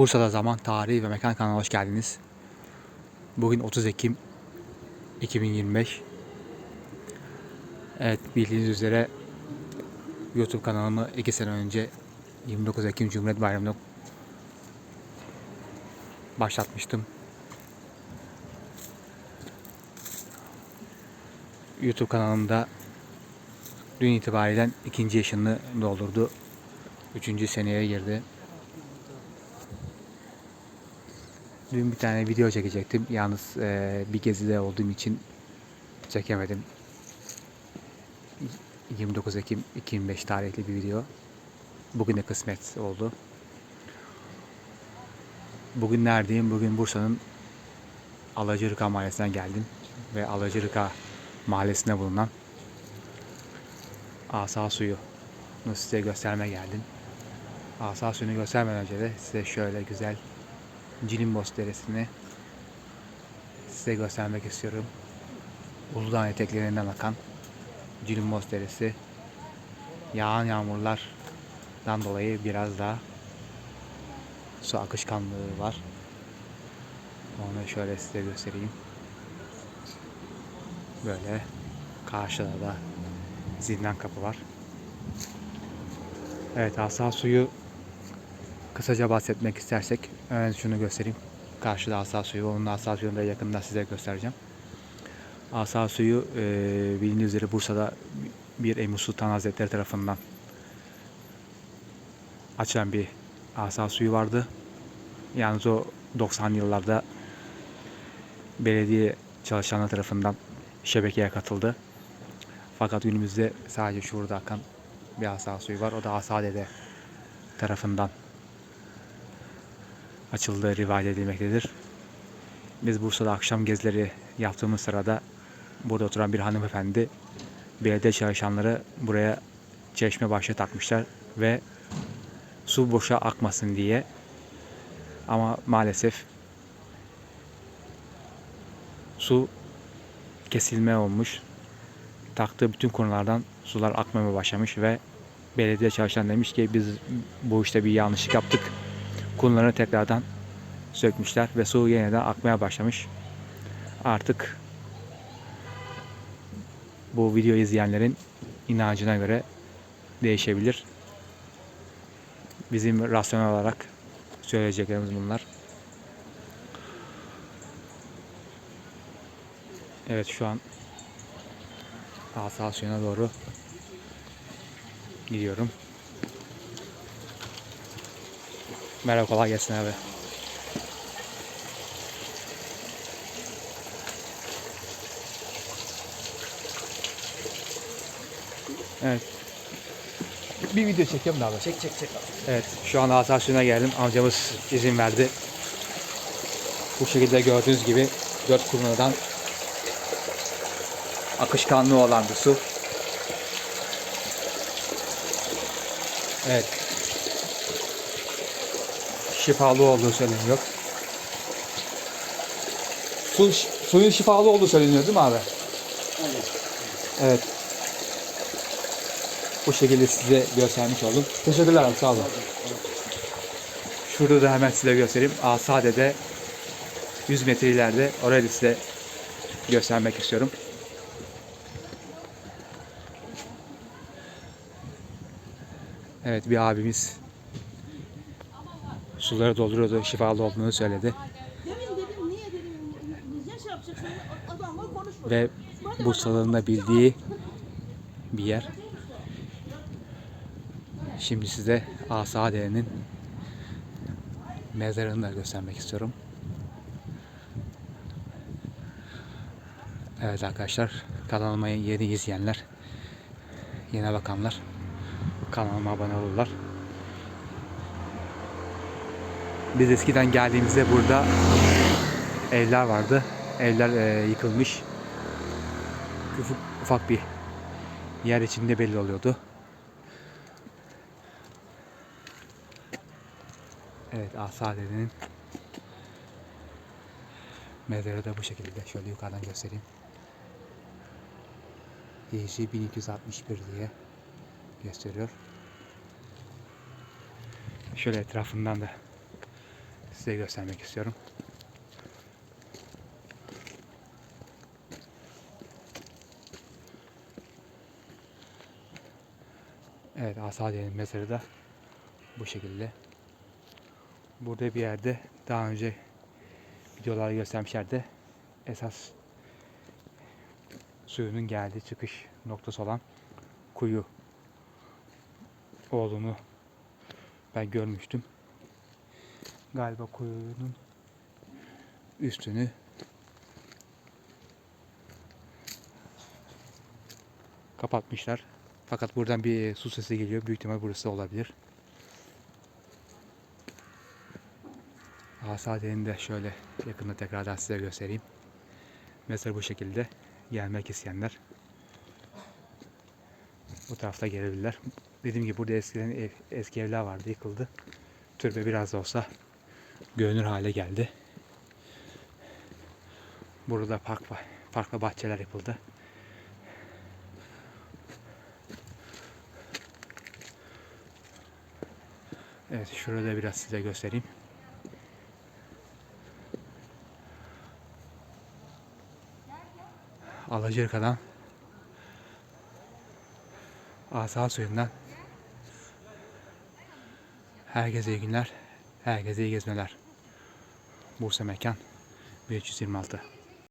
Bursa'da Zaman, Tarihi ve Mekan kanalına hoş geldiniz. Bugün 30 Ekim 2025. Evet bildiğiniz üzere YouTube kanalımı 2 sene önce 29 Ekim Cumhuriyet Bayramı'nda başlatmıştım. YouTube kanalımda dün itibariyle ikinci yaşını doldurdu. Üçüncü seneye girdi. Dün bir tane video çekecektim. Yalnız eee, bir gezide olduğum için çekemedim. 29 Ekim 2005 tarihli bir video. Bugüne kısmet oldu. Bugün neredeyim? Bugün Bursa'nın Alacırıka Mahallesi'ne geldim. Ve Alacırıka Mahallesi'nde bulunan Asa Suyu size göstermeye geldim. Asa Suyu'nu göstermeden önce de size şöyle güzel Cilimbos Deresi'ni size göstermek istiyorum. Uludağ eteklerinden akan Cilimbos Deresi yağan yağmurlardan dolayı biraz daha su akışkanlığı var. Onu şöyle size göstereyim. Böyle karşıda da zindan kapı var. Evet Asa suyu kısaca bahsetmek istersek hemen şunu göstereyim. Karşıda Asa suyu, onun Asa suyunu da yakında size göstereceğim. Asa suyu e, bildiğiniz üzere Bursa'da bir Emir Sultan Hazretleri tarafından açılan bir Asa suyu vardı. Yalnız o 90'lı yıllarda belediye çalışanlar tarafından şebekeye katıldı. Fakat günümüzde sadece şurada akan bir asa suyu var. O da Asa Dede tarafından açıldığı rivayet edilmektedir. Biz Bursa'da akşam gezileri yaptığımız sırada burada oturan bir hanımefendi belediye çalışanları buraya çeşme başlığı takmışlar ve su boşa akmasın diye ama maalesef su kesilme olmuş. Taktığı bütün konulardan sular akmamaya başlamış ve belediye çalışan demiş ki biz bu işte bir yanlışlık yaptık. Konularını tekrardan sökmüşler ve su yeniden akmaya başlamış. Artık bu video izleyenlerin inancına göre değişebilir. Bizim rasyonel olarak söyleyeceklerimiz bunlar. Evet şu an Asa suyuna doğru gidiyorum. Merhaba kolay gelsin abi. Evet. Bir video çekiyorum da abi. Çek çek çek. Evet, şu an Asa suyuna geldim. Amcamız izin verdi. Bu şekilde gördüğünüz gibi dört kurnadan akışkanlığı olan bir su. Evet. Şifalı olduğu söyleniyor. Su, suyun şifalı olduğu söyleniyor değil mi abi? Evet. Bu şekilde size göstermiş oldum. Teşekkürler abi sağ olun. Şurada da hemen size göstereyim. Asade'de 100 metre ileride orayı da size göstermek istiyorum. Evet bir abimiz suları dolduruyordu. Şifalı olduğunu söyledi. Ve Bursa'nın da bildiği bir yer. Şimdi size Asade'nin mezarını da göstermek istiyorum. Evet arkadaşlar kanalıma yeni izleyenler, yeni bakanlar kanalıma abone olurlar. Biz eskiden geldiğimizde burada evler vardı. Evler e, yıkılmış. Ufak, ufak bir yer içinde belli oluyordu. Evet Asade'nin mezarı da bu şekilde. Şöyle yukarıdan göstereyim. Hicri 1261 diye gösteriyor. Şöyle etrafından da size göstermek istiyorum. Evet Asadiye'nin mezarı da bu şekilde. Burada bir yerde daha önce videolarda göstermişlerdi. Esas suyunun geldiği çıkış noktası olan kuyu olduğunu ben görmüştüm. Galiba kuyunun üstünü kapatmışlar. Fakat buradan bir su sesi geliyor. Büyük ihtimal burası olabilir. Asade'ni de şöyle yakında tekrardan size göstereyim. Mezar bu şekilde. Gelmek isteyenler bu tarafta gelebilirler. Dediğim gibi burada eskiden ev, eski evler vardı yıkıldı. Türbe biraz da olsa görünür hale geldi. Burada park var. Park ve bahçeler yapıldı. Evet şurada biraz size göstereyim. Alacırka'dan Asa suyundan Herkese iyi günler. Herkese iyi gezmeler. Bursa Mekan 1326